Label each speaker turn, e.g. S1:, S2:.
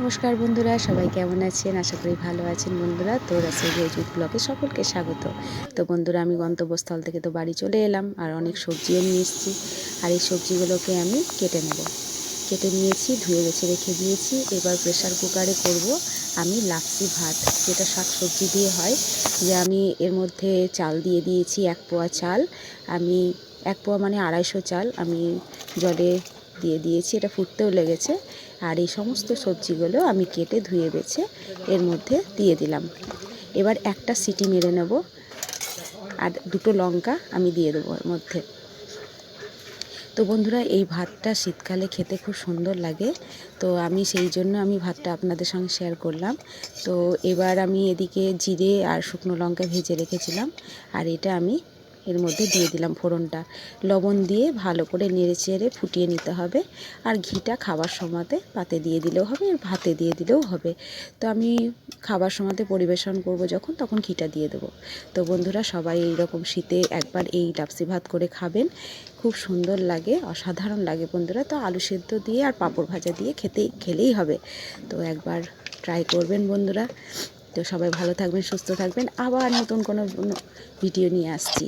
S1: নমস্কার বন্ধুরা, সবাই কেমন আছেন? আশা করি ভালো আছেন বন্ধুরা। তো রাসেল রেজুট ব্লগে সকলকে স্বাগত। তো বন্ধুরা, আমি গন্তব্যস্থল থেকে তো বাড়ি চলে এলাম আর অনেক সবজিও নিয়ে এসেছি। আর এই সবজিগুলোকে আমি কেটে নেব। কেটে নিয়েছি, ধুয়ে বেছে রেখে দিয়েছি। এবার প্রেশার কুকারে করব আমি লাপসি ভাত, যেটা শাক সবজি দিয়ে হয়। যে আমি এর মধ্যে চাল দিয়ে দিয়েছি এক পোয়া চাল। আমি এক পোয়া মানে আড়াইশো চাল। আমি জলে দিয়ে দিয়েছি, এটা ফুটতেও লেগেছে। আর এই সমস্ত সবজিগুলো আমি কেটে ধুয়ে বেছে এর মধ্যে দিয়ে দিলাম। এবার একটা সিটি মেরে নেব আর দুটো লঙ্কা আমি দিয়ে দেবো এর মধ্যে। তো বন্ধুরা, এই ভাতটা শীতকালে খেতে খুব সুন্দর লাগে। তো আমি সেই জন্য আমি ভাতটা আপনাদের সঙ্গে শেয়ার করলাম। তো এবার আমি এদিকে জিরে আর শুকনো লঙ্কা ভেজে রেখেছিলাম। আর এটা আমি এর মধ্যে দিয়ে দিলাম ফোড়নটা। লবণ দিয়ে ভালো করে নেড়ে চেড়ে ফুটিয়ে নিতে হবে। আর ঘিটা খাবার সময়তে পাতে দিয়ে দিলেও হবে আর ভাতে দিয়ে দিলেও হবে। তো আমি খাবার সময়তে পরিবেশন করব যখন, তখন ঘিটা দিয়ে দেবো। তো বন্ধুরা, সবাই এই রকম শীতে একবার এই লাপসি ভাত করে খাবেন। খুব সুন্দর লাগে, অসাধারণ লাগে বন্ধুরা। তো আলু সেদ্ধ দিয়ে আর পাঁপড় ভাজা দিয়ে খেতে, খেলেই হবে। তো একবার ট্রাই করবেন বন্ধুরা। তো সবাই ভালো থাকবেন, সুস্থ থাকবেন। আবার নতুন কোনো ভিডিও নিয়ে আসছি।